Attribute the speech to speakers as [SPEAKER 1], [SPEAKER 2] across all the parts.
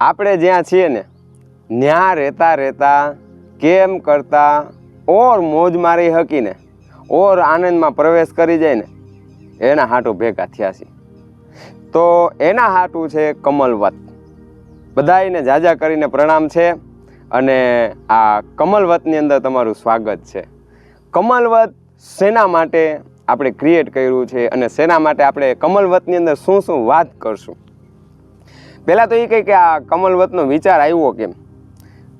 [SPEAKER 1] આપણે જ્યાં છીએ ને ત્યાં રહેતા રહેતા, કેમ કરતા, ઓર મોજ મારી હકીને, ઓર આનંદમાં પ્રવેશ કરી જાય ને એના હાટું ભેગા થયા છે તો એના હાટું છે કમલવત. બધાને જાજા કરીને પ્રણામ છે અને આ કમલવતની અંદર તમારું સ્વાગત છે. કમલવત શેના માટે આપણે ક્રિએટ કર્યું છે અને શેના માટે આપણે કમલવતની અંદર શું શું વાત કરશું? પહેલાં તો એ કહે કે આ કમલવતનો વિચાર આવ્યો કેમ?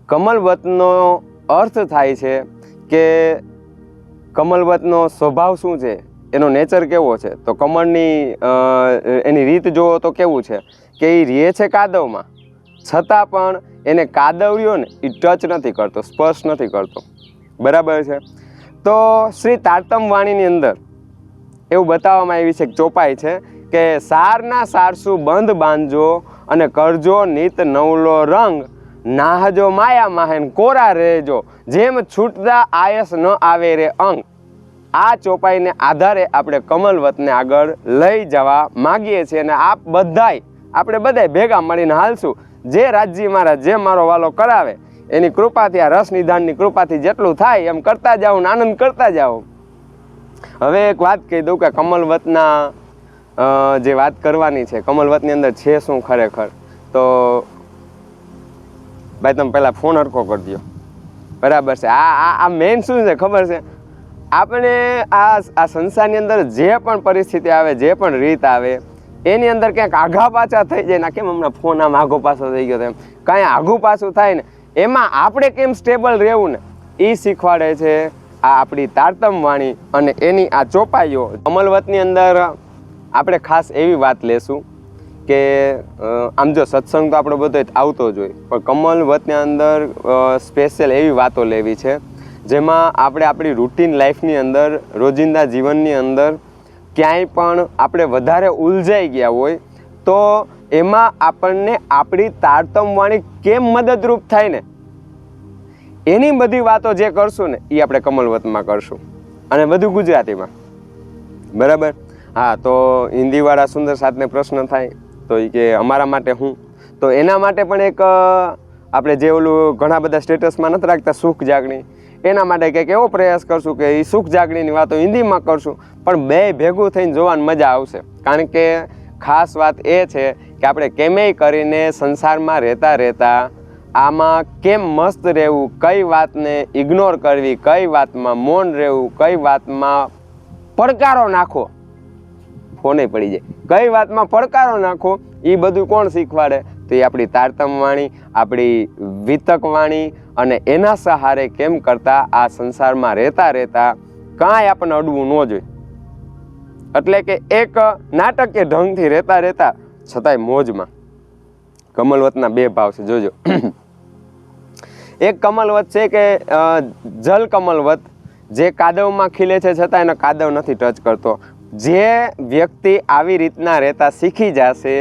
[SPEAKER 1] કમલવતનો અર્થ થાય છે કે કમલવતનો સ્વભાવ શું છે? એનો નેચર કેવો છે? તો કમળની એની રીત જુઓ તો કેવું છે? કે એ રહે છે કાદવમાં. છતાં પણ એને કાદવ્યો ને એ ટચ નથી કરતો, સ્પર્શ નથી કરતો. બરાબર છે? તો શ્રી તારતમ વાણીની અંદર એવું બતાવવામાં આવી છે એક ચોપાઈ છે કે સારના સારસું બંધ બાંધજો અને કરજો નિત નવલો રંગ. નાહજો માયા માહેન કોરા રહેજો. જેમ છૂટતા આયસ ન આવે રે અંગ. આ ચોપાઈને આધારે આપણે કમલવતને આગળ લઈ જવા માગીએ છીએ અને આપ બધાય, આપણે બધાય ભેગા મળીને હાલશું. જે રાજજી મારા, જે મારો વાલો કરાવે, એની કૃપાથી, આ રસ નિદાનની કૃપાથી જેટલું થાય, એમ કરતા જાઓ આનંદ કરતા જાઓ. હવે એક વાત કહી દઉં કે કમલવતના જે વાત કરવાની છે, કમલવતની અંદર છે શું ખરેખર? તો ભાઈ તમે પહેલાં ફોન હરખો કરી દો બરાબર છે. આ આ આ મેઇન શું છે ખબર છે? આપણે આ આ સંસારની અંદર જે પણ પરિસ્થિતિ આવે, જે પણ રીત આવે, એની અંદર ક્યાંક આઘા પાછા થઈ જાય ના કેમ હમણાં ફોન આમ આઘો પાછો થઈ ગયો એમ કાંઈ આઘું પાછું થાય ને, એમાં આપણે કેમ સ્ટેબલ રહેવું ને? એ શીખવાડે છે આ આપણી તારતમ વાણી અને એની આ ચોપાઈઓ. અમલવતની અંદર આપણે ખાસ એવી વાત લેશું કે આમ જો સત્સંગ તો આપણો બધો આવતો જ હોય, પણ કમલવતની અંદર સ્પેશિયલ એવી વાતો લેવી છે, જેમાં આપણે આપણી રૂટીન લાઈફની અંદર, રોજિંદા જીવનની અંદર ક્યાંય પણ આપણે વધારે ઉલઝાઈ ગયા હોય, તો એમાં આપણને આપણી તારતમ વાણી કેમ મદદરૂપ થાય ને? એની બધી વાતો જે કરશું ને એ આપણે કમલવતમાં કરશું. અને બધું ગુજરાતીમાં. બરાબર? હા, તો હિન્દીવાળા સુંદર સાથને પ્રશ્ન થાય, તો એ કે અમારા માટે હું. તો એના માટે પણ એક આપણે જે ઓલું ઘણા બધા સ્ટેટસમાં નથી રાખતા સુખ જાગણી, એના માટે કંઈક એવો પ્રયાસ કરશું કે એ સુખ જાગણીની વાતો હિન્દીમાં કરશું, પણ બે ભેગું થઈને જોવાની મજા આવશે. કારણ કે ખાસ વાત એ છે કે આપણે કેમેય કરીને સંસારમાં રહેતા રહેતા આમાં કેમ મસ્ત રહેવું, કઈ વાતને ઇગ્નોર કરવી, કઈ વાતમાં મૌન રહેવું, કઈ વાતમાં પડકારો નાખો ફોને પડી જાય. કઈ વાતમાં પડકારો નાખો એ બધું કોણ શીખવાડે? તો એ આપણી તારતમ વાણી, આપણી વિતક વાણી અને એના સહારે કેમ કરતા આ સંસારમાં રહેતા રહેતા કાંઈ આપણને અડવું ન જોઈએ. એટલે કે એક નાટકીય ઢંગથી રહેતા રહેતા, છતાંય મોજમાં. કમલવતના બે ભાવ છે, જોજો. એક કમલવત છે કે જલ કમલવત, જે કાદવમાં ખીલે છે છતાં એનો કાદવ નથી ટચ કરતો. જે વ્યક્તિ આવી રીતના રહેતા શીખી જશે,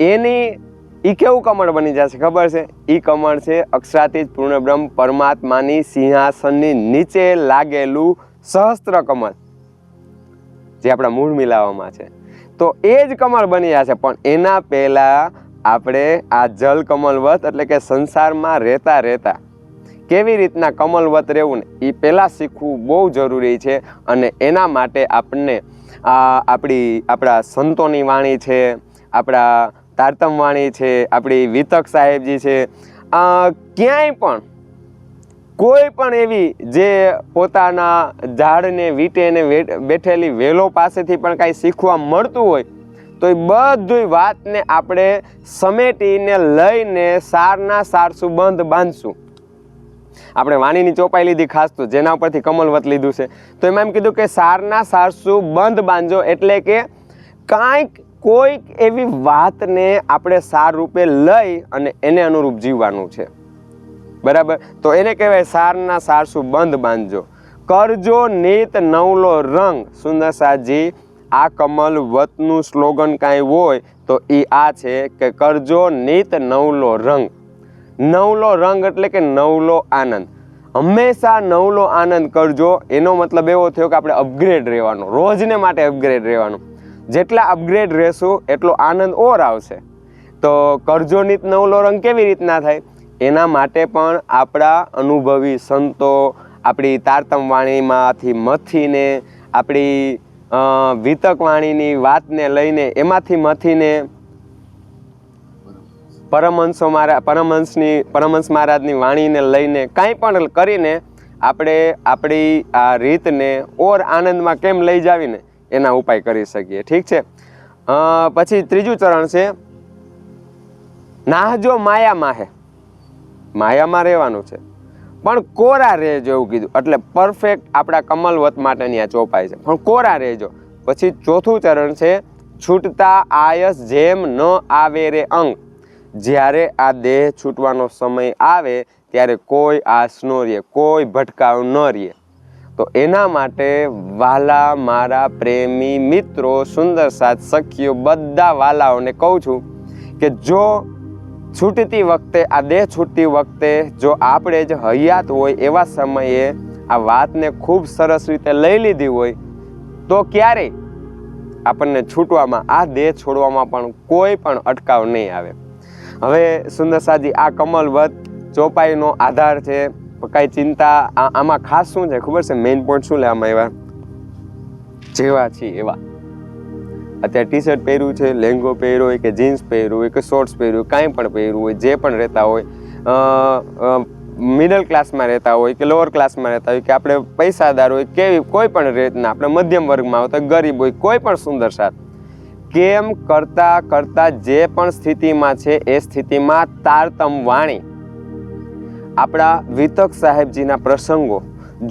[SPEAKER 1] એની એ કેવું કમળ બની જશે ખબર છે? એ કમળ છે અક્ષરાતીજ પૂર્ણબ્રહ્મ પરમાત્માની સિંહાસનની નીચે લાગેલું સહસ્ત્ર કમળ, જે આપણા મૂળ મિલાવવામાં છે. તો એ જ કમળ બની જશે, પણ એના પહેલાં આપણે આ જલ કમલવત એટલે કે સંસારમાં રહેતા રહેતા કેવી રીતના કમલવત રહેવું ને એ પહેલાં શીખવું બહુ જરૂરી છે અને એના માટે આપણને આ આપણી, આપણા સંતોની વાણી છે, આપણા તારતમ વાણી છે, આપણી વિતક સાહેબજી છે. ક્યાંય પણ, કોઈ પણ એવી જે પોતાના ઝાડને વીંટેને બેઠેલી વેલો પાસેથી પણ કાંઈ શીખવા મળતું હોય, તો એ બધી વાતને આપણે સમેટીને લઈને સારના સારસું બંધ બાંધશું. આપણે વાણીની ચોપાઈ લીધી ખાસ તો જેના ઉપરથી કમલવત લીધું છે. તો એમાં એમ કીધું કે સારના સારસું બંધ બાંધજો એટલે કે કાંઈક કોઈક એવી વાતને આપણે સાર રૂપે લઈ અને એને અનુરૂપ જીવવાનું છે. બરાબર? તો એને કહેવાય સારના સારસું બંધ બાંધજો. કરજો નીત નવલો રંગ. સુંદર સાજી, આ કમલ વતનું સ્લોગન કાંઈ હોય તો એ આ છે કે કરજો નીત નવલો રંગ. નવલો રંગ એટલે કે નવલો આનંદ. હંમેશા નવલો આનંદ કરજો. એનો મતલબ એવો થયો કે આપણે અપગ્રેડ રહેવાનો. રોજને માટે અપગ્રેડ રહેવાનું. જેટલા અપગ્રેડ રહેશું એટલો આનંદ ઓર આવશે. તો કરજો નીત નવલો રંગ કેવી રીતના થાય? એના માટે પણ આપણા અનુભવી સંતો આપણી તારતમ વાણીમાંથી મથીને આપણી અ, વિતક વાણીની વાતને લઈને એમાંથી મથીને પરમહંસો મારા પરમહંસની પરમહંસ મહારાજની વાણીને લઈને કાંઈ પણ કરીને આપણે આપણી આ રીતને ઓર આનંદમાં કેમ લઈ જાવીને એના ઉપાય કરી શકીએ. ઠીક છે? પછી ત્રીજું ચરણ છે, નાહજો માયા માહે માયામાં રહેવાનું છે. પણ કોરા રહેજો એવું કીધું. એટલે પરફેક્ટ આપણા કમલવત માટેની આ ચોપાઈ છે. પણ કોરા રહેજો. પછી ચોથું ચરણ છે, છૂટતા આયસ જેમ ન આવે રે અંગ. જ્યારે આ દેહ છૂટવાનો સમય આવે ત્યારે કોઈ આસ ન રહે, કોઈ ભટકાવ ન રહે. તો એના માટે વાલા, મારા પ્રેમી મિત્રો, સુંદર સાથ સખીઓ, બધા વાલાઓને કહું છું કે જો છૂટતી વખતે, આ દેહ છૂટતી વખતે જો આપણે જ હયાત હોય એવા સમયે આ વાતને ખૂબ સરસ રીતે લઈ લીધી હોય, તો ક્યારેય આપણને છૂટવામાં, આ દેહ છોડવામાં પણ કોઈ પણ અટકાવ નહીં આવે. હવે સુંદર સાજી, આ કમલવત ચોપાઈનો આધાર છે. કાંઈ ચિંતા આમાં ખાસ શું છે? ખબર છે? મેઇન પોઈન્ટ શું લે આમાં એવા જેવા છીએ એવા. અત્યારે ટી શર્ટ પહેર્યું છે, લેંગો પહેર્યો હોય કે જીન્સ પહેર્યું હોય કે શોર્ટ્સ પહેર્યું કાંઈ પણ પહેર્યું હોય, જે પણ રહેતા હોય મિડલ ક્લાસમાં રહેતા હોય કે લોઅર ક્લાસમાં રહેતા હોય કે આપણે પૈસાદાર હોય કેવી કોઈ પણ રીતના, આપણે મધ્યમ વર્ગમાં આવતા ગરીબ હોય, કોઈ પણ સુંદર સાથ કેમ કરતા કરતા જે પણ સ્થિતિમાં છે, એ સ્થિતિમાં તારતમ વાણી. આપણા વિતક સાહેબજીના પ્રસંગો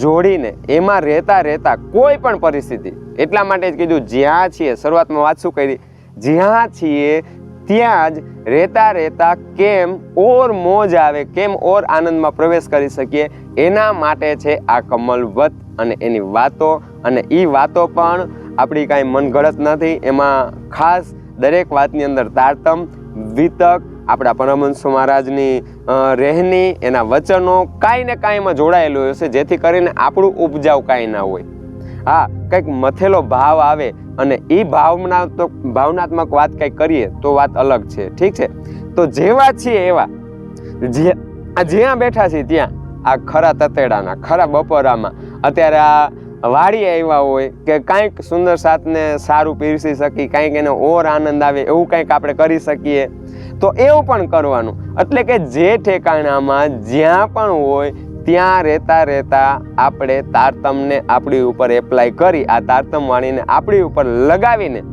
[SPEAKER 1] જોડીને એમાં રહેતા રહેતા કોઈ પણ પરિસ્થિતિ, એટલા માટે જ કીધું, જ્યાં છીએ, શરૂઆતમાં વાત શું કરી? જ્યાં છીએ, ત્યાં જ રહેતા રહેતા કેમ ઓર મોજ આવે, કેમ ઓર આનંદમાં પ્રવેશ કરી શકીએ, એના માટે છે આ કમલવત અને એની વાતો. અને એ વાતો પણ આપણી કાંઈ મનગળત નથી. એમાં ખાસ દરેક વાતની અંદર તારતમ, વિતક, આપણા પરમહંસુ મહારાજની રહેણી, એના વચનો કાંઈ ને કાંઈમાં જોડાયેલું હશે, જેથી કરીને આપણું ઉપજાવ કાંઈ ના હોય. હા, કંઈક મથેલો ભાવ આવે અને એ ભાવનાત્મક ભાવનાત્મક વાત કંઈક કરીએ તો વાત અલગ છે. ઠીક છે? તો જેવા છીએ એવા. જ્યાં બેઠા છીએ ત્યાં આ ખરા તતેડાના, ખરા બપોરામાં. અત્યારે આ વાડી આવ્યા હોય કે કાંઈક સુંદર સાથને સારું પીરસી શકી કાંઈક એને ઓર આનંદ આવે એવું કંઈક આપણે કરી શકીએ તો એવું પણ કરવાનું. એટલે કે જે ઠેકાણામાં જ્યાં પણ હોય ત્યાં રહેતા રહેતા આપણે તારતમને આપણી ઉપર એપ્લાય કરી આ તારતમ વાણીને આપણી ઉપર લગાવીને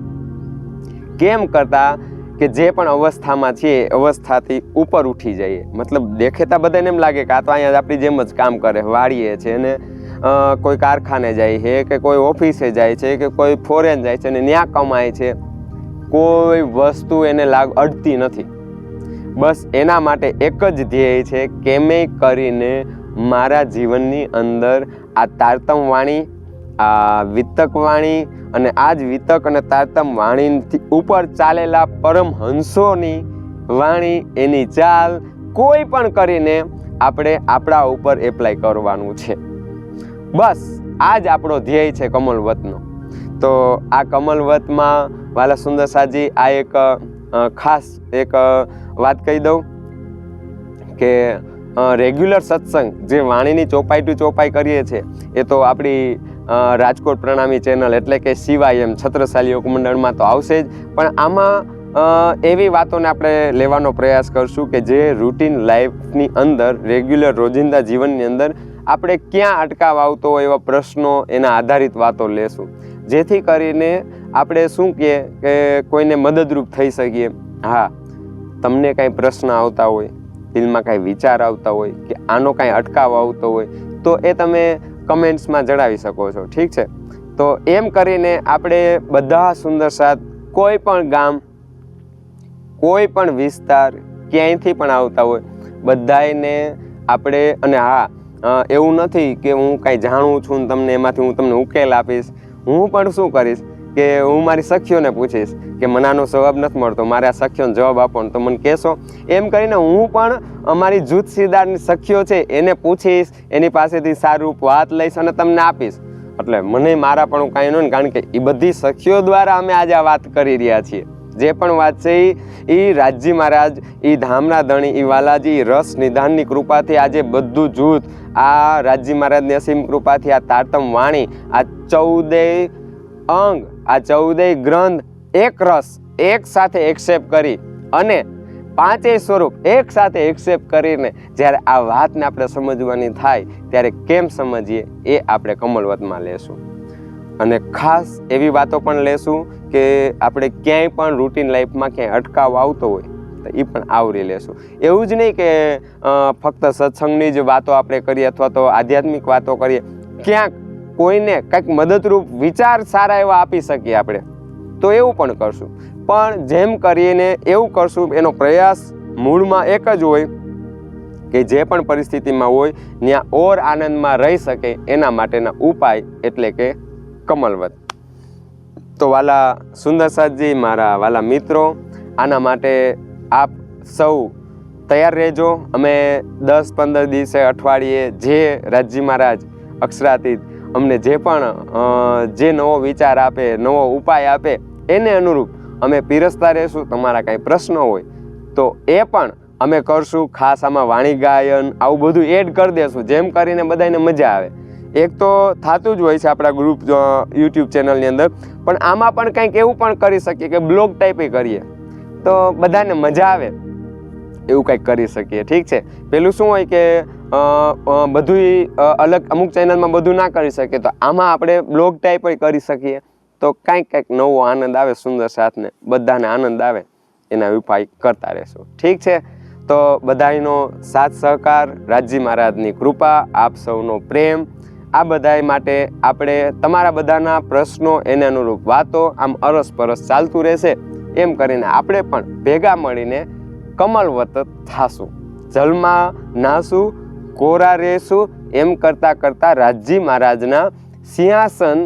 [SPEAKER 1] કેમ કરતા કે જે પણ અવસ્થામાં એ અવસ્થાથી ઉપર ઉઠી જઈએ. મતલબ દેખેતા બધાને એમ લાગે કે આ તો અહીંયા આપણી જેમ જ કામ કરે વાળીએ છે ને અ, કોઈ કારખાને જાય છે કે કોઈ ઓફિસે જાય છે કે કોઈ ફોરેન જાય છે અને ત્યાં કમાય છે, કોઈ વસ્તુ એને લાગ, અડતી નથી. બસ એના માટે એક જ ધ્યેય છે કેમે કરીને મારા જીવનની અંદર આ તારતમ વાણી, આ વિતક વાણી અને આ જ વિતક અને તારતમ વાણીથી ઉપર ચાલેલા પરમહંસોની વાણી એની ચાલ કોઈ પણ કરીને આપણે આપણા ઉપર એપ્લાય કરવાનું છે. બસ આ જ આપણો ધ્યેય છે કમલવતનો. તો આ કમલવતમાં વાલા સુંદર સાજી આ એક ખાસ એક વાત કહી દઉં કે રેગ્યુલર સત્સંગ જે વાણીની ચોપાઈ ટુ ચોપાઈ કરીએ છીએ, એ તો આપણી રાજકોટ પ્રણામી ચેનલ એટલે કે સિવાય એમ છત્રશાલી યોગ તો આવશે જ. પણ આમાં એવી વાતોને આપણે લેવાનો પ્રયાસ કરશું કે જે રૂટીન લાઈફની અંદર, રેગ્યુલર રોજિંદા જીવનની અંદર આપણે ક્યાં અટકાવ આવતો હોય એવા પ્રશ્નો એના આધારિત વાતો લેશું. જેથી કરીને આપણે શું કહીએ કે કોઈને મદદરૂપ થઈ શકીએ. હા, તમને કાંઈ પ્રશ્ન આવતા હોય, દિલમાં કાંઈ વિચાર આવતા હોય કે આનો કાંઈ અટકાવ આવતો હોય, તો એ તમે કમેન્ટ્સમાં જણાવી શકો છો. ઠીક છે? તો એમ કરીને આપણે બધા સુંદર સાથ કોઈ પણ ગામ, કોઈ પણ વિસ્તાર ક્યાંયથી પણ આવતા હોય, બધાયને આપણે અને હા એવું નથી કે હું કાંઈ જાણું છું ને તમને એમાંથી હું તમને ઉકેલ આપીશ. હું પણ શું કરીશ કે હું મારી સખીઓને પૂછીશ કે મને આનો જવાબ નથી મળતો, મારે આ સખીઓને જવાબ આપો તો મને કહેશો. એમ કરીને હું પણ અમારી જૂથ સીધારની સખીઓ છે એને પૂછીશ, એની પાસેથી સારું વાત લઈશ અને તમને આપીશ. એટલે મને મારા પણ કાંઈ નહીં કારણ કે એ બધી સખીઓ દ્વારા અમે આજે આ વાત કરી રહ્યા છીએ. જે પણ વાત છે એ એ રાજજી મહારાજ એ ધામના ધણી એ વાલાજી રસ નિધાનની કૃપાથી આજે બધું જૂથ, આ રાજજી મહારાજની અસીમ કૃપાથી આ તારતમ વાણી, આ ચૌદેય અંગ, આ ચૌદેય ગ્રંથ, એક રસ એક સાથે એક્સેપ્ટ કરી અને પાંચેય સ્વરૂપ એક સાથે એક્સેપ્ટ કરીને જ્યારે આ વાતને આપણે સમજવાની થાય, ત્યારે કેમ સમજીએ એ આપણે કમળવતમાં લેશું. અને ખાસ એવી વાતો પણ લેશું કે આપણે ક્યાંય પણ રૂટીન લાઈફમાં ક્યાંય અટકાવ આવતો હોય, તો એ પણ આવરી લેશું. એવું જ નહીં કે ફક્ત સત્સંગની જ વાતો આપણે કરીએ અથવા તો આધ્યાત્મિક વાતો કરીએ. ક્યાંક કોઈને કંઈક મદદરૂપ વિચાર સારા એવા આપી શકીએ આપણે, તો એવું પણ કરશું. પણ જેમ કરીને એવું કરશું, એનો પ્રયાસ મૂળમાં એક જ હોય કે જે પણ પરિસ્થિતિમાં હોય, ત્યાં ઓર આનંદમાં રહી શકે એના માટેના ઉપાય એટલે કે કમલવત. તો વાલા સુંદરસાદજી, મારા વાલા મિત્રો, આના માટે આપ સૌ તૈયાર રહેજો. અમે દસ પંદર દિવસે અઠવાડિયે જે રાજજી મહારાજ અક્ષરાતીત અમને જે પણ જે નવો વિચાર આપે, નવો ઉપાય આપે, એને અનુરૂપ અમે પીરસતા રહેશું. તમારા કાંઈ પ્રશ્નો હોય તો એ પણ અમે કરશું. ખાસ આમાં વાણી ગાયન, આવું બધું એડ કરી દેશું. જેમ કરીને બધાને મજા આવે. એક તો થતું જ હોય છે આપણા ગ્રુપ યુટ્યુબ ચેનલની અંદર. પણ આમાં પણ કંઈક એવું પણ કરી શકીએ કે બ્લોગ ટાઈપે કરીએ. તો બધાને મજા આવે એવું કંઈક કરી શકીએ. ઠીક છે? પેલું શું હોય કે બધુંય અલગ, અમુક ચેનલમાં બધું ના કરી શકીએ. તો આમાં આપણે બ્લોગ ટાઈપ કરી શકીએ. તો કાંઈક કાંઈક નવો આનંદ આવે, સુંદર સાથને બધાને આનંદ આવે એના ઉપાય કરતા રહેશું. ઠીક છે? તો બધાનો સાથ સહકાર. રાજજી મહારાજની કૃપા. આપ સૌનો પ્રેમ. આ બધાય માટે આપણે તમારા બધાના પ્રશ્નો એને અનુરૂપ વાતો આમ અરસપરસ ચાલતું રહેશે. એમ કરીને આપણે પણ ભેગા મળીને કમલવત થાશું. જલમાં નાશું કોરા રહેશું એમ કરતાં કરતાં રાજજી મહારાજના સિંહાસન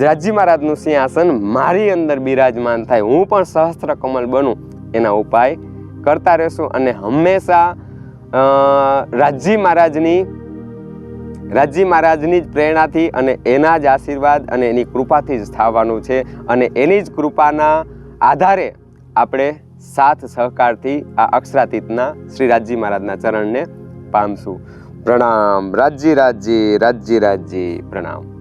[SPEAKER 1] રાજજી મહારાજનું સિંહાસન મારી અંદર બિરાજમાન થાય. હું પણ સહસ્ત્ર કમલ બનું એના ઉપાય કરતા રહેશું અને હંમેશા રાજજી મહારાજની રાજજી મહારાજની જ પ્રેરણાથી અને એના જ આશીર્વાદ અને એની કૃપાથી જ થવાનું છે અને એની જ કૃપાના આધારે આપણે સાથ સહકારથી આ અક્ષરાતીતના શ્રી રાજજી મહારાજના ચરણને પામશું. પ્રણામ. રાજજી રાજજી રાજજી રાજજી પ્રણામ.